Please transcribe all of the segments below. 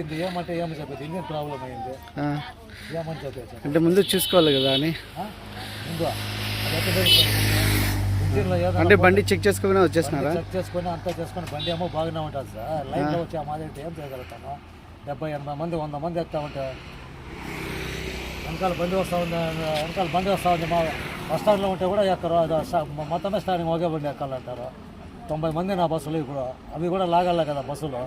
అయింది ఏమంటే ఏమని చెప్పేది? ఇంజిన్ ప్రాబ్లం అయింది? ఏమని చెప్పేది అంటే ముందు చూసుకోవాలి కదా అని. అంటే బండి చెక్ చేసుకోగానే వచ్చేసినారా? చెక్ చేసుకొని అంతా చేసుకొని బండి ఏమో బాగానే ఉంటుంది సార్. లైన్లో వచ్చి ఆ మాదిరి ఏం చేయగలుగుతాను డెబ్బై ఎనభై మంది వంద మంది ఎక్కుతా ఉంటే వెనకాల బండి వస్తూ ఉంది వెనకాల బండి వస్తూ ఉంది మా బస్ స్టాండ్లో ఉంటే కూడా ఎక్కరు. మొత్తమే స్టాండింగ్ ఒకే బండి ఎక్కాలంటారు. తొంభై మంది నా బస్సులు ఇప్పుడు. అవి కూడా లాగాల కదా బస్సులు.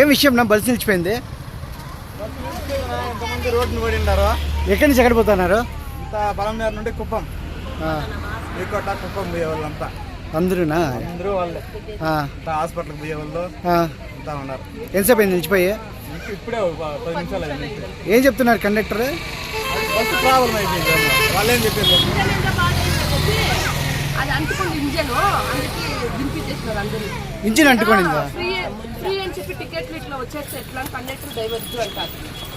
ఏం విషయం నా బస్సు నిలిచిపోయింది? ఎంతమంది రోడ్డును పడి ఉంటారు ఎక్కడి నుంచి ఎక్కడ పోతున్నారు? ఇంత పొలంనేరు నుండి కుప్పం. శ్రీకోట కుప్పం పోయే వాళ్ళంతా అందరూనా? అందరూ వాళ్ళే. అంతా హాస్పిటల్కి పోయే వాళ్ళు ఉన్నారు. ఎంతసేపు అయింది నిలిచిపోయి? ఇప్పుడే పది నిమిషాలు అయింది. ఏం చెప్తున్నారు కండక్టర్? బస్సు ప్రాబ్లం అయిపోయింది. వాళ్ళేం చెప్పారు? అది అంటుకుంది ఇంజన్. అందుకే దింపించేస్తున్నారు అందరూ. ఇంజిన్ అంటుకోనిందా ఫ్రీ ఫ్రీ అని చెప్పి టికెట్లు ఇట్లా వచ్చేస్తే ఎట్లా కండక్టర్ డ్రైవర్ అంటారు.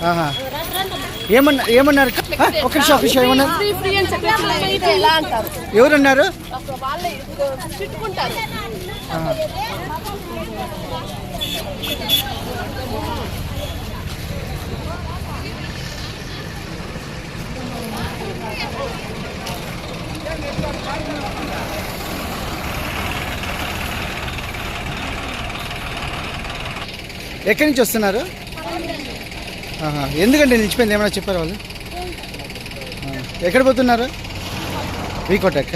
ఆహా. ఏమన్నా ఏమన్నారు? ఆ, ఒక నిమిషం ఒక నిమిషం ఏమన్నారు? ఫ్రీ ఫ్రీ అని చెప్పి ఎట్లా అయితే ఎలా అంటారు. ఎవరన్నారు? అప్పుడు వాళ్ళే తిట్టుకుంటారు ఎక్కడి నుంచి వస్తున్నారు? ఎందుకంటే నిలిచిపోయింది ఏమైనా చెప్పారు వాళ్ళు? ఎక్కడ పోతున్నారు? వీకోటెక్క?